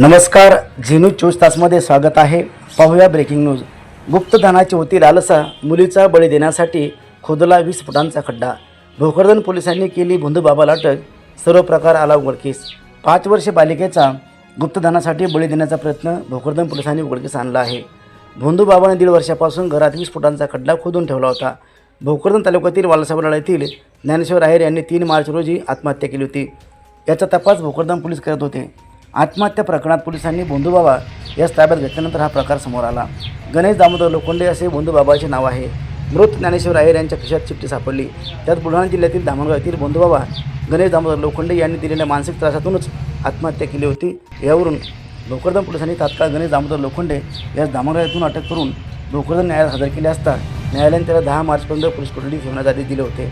नमस्कार झिनू चोवीस तासमध्ये स्वागत आहे. पाहूया ब्रेकिंग न्यूज गुप्तधनाची होती लालसा मुलीचा बळी देण्यासाठी खोदला वीस फुटांचा खड्डा. भोकरदन पोलिसांनी केली भोंदूबाबाला अटक सर्व प्रकार आला उघडकीस. पाच वर्ष बालिकेचा गुप्तधनासाठी बळी देण्याचा प्रयत्न भोकरदन पोलिसांनी उघडकीस आणला आहे. भोंदूबाबाने दीड वर्षापासून घरात वीस फुटांचा खड्डा खोदून ठेवला होता. भोकरदन तालुक्यातील वालसाबराळा येथील ज्ञानेश्वर आहेर यांनी तीन मार्च रोजी आत्महत्या केली होती. याचा तपास भोकरदन पोलीस करत होते. आत्महत्या प्रकरणात पोलिसांनी बोंधूबाबा यास ताब्यात घेतल्यानंतर हा प्रकार समोर आला. गणेश दामोदर लोखंडे असे बोंधूबाबाचे नाव आहे. मृत ज्ञानेश्वर अय्यर यांच्या खिशात चिठ्ठी सापडली. त्यात बुलढाणा जिल्ह्यातील धामणगाव येथील बोंधूबाबा गणेश दामोदर लोखंडे यांनी दिलेल्या मानसिक त्रासातूनच आत्महत्या केली होती. यावरून भोकरदन पोलिसांनी तात्काळ गणेश दामोदर लोखंडे यास धामणगाव येथून अटक करून भोकरदन न्यायालयात हजर केले असता न्यायालयाने त्याला दहा मार्चपर्यंत पोलीस कोठडी ठेवण्यात आदेश दिले होते.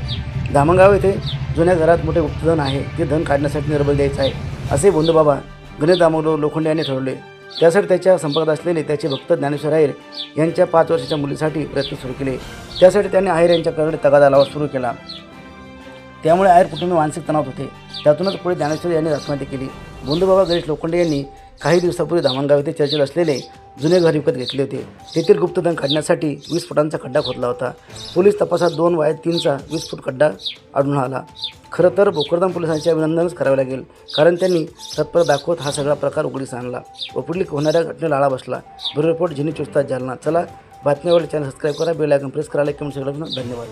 धामणगाव येथे जुन्या घरात मोठे गुप्तधन आहे. ते धन काढण्यासाठी निर्बल द्यायचं आहे. असे बोंधूबाबा गणेश दामोदर लोखंडे यांनी ठरवले. त्यासाठी त्याच्या संपर्कात असलेले त्याचे भक्त ज्ञानेश्वर आहेर यांच्या पाच वर्षाच्या मुलीसाठी प्रयत्न सुरू केले. त्यासाठी त्यांनी आहेर यांच्याकडे तगादा लावा सुरू केला. त्यामुळे आहेर कुटुंबी मानसिक तणावात होते. त्यातूनच पुढे ज्ञानेश्वर यांनी आत्महत्या केली. बंधुबाबा गणेश लोखंडे यांनी काही दिवसापूर्वी धामणगाव येथे चर्चेत असलेले जुने घर विकत घेतले होते. तेथील गुप्तधन काढण्यासाठी वीस फुटांचा खड्डा खोदला होता. पोलीस तपासात दोन वाय तीनचा वीस फूट खड्डा आढळून आला. खरं तर भोकरदान पोलिसांचे अभिनंदनच करावे लागेल. कारण त्यांनी तत्पर दाखवत हा सगळा प्रकार उघडीस आणला. व पुढील होणाऱ्या घटनेला आळा बसला. ब्युरो रिपोर्ट झिनी चोस्तात जालना. चला बातम्यावर चॅनल सबस्क्राईब करा बेल आयकन प्रेस करायला कमेंट सगळं धन्यवाद.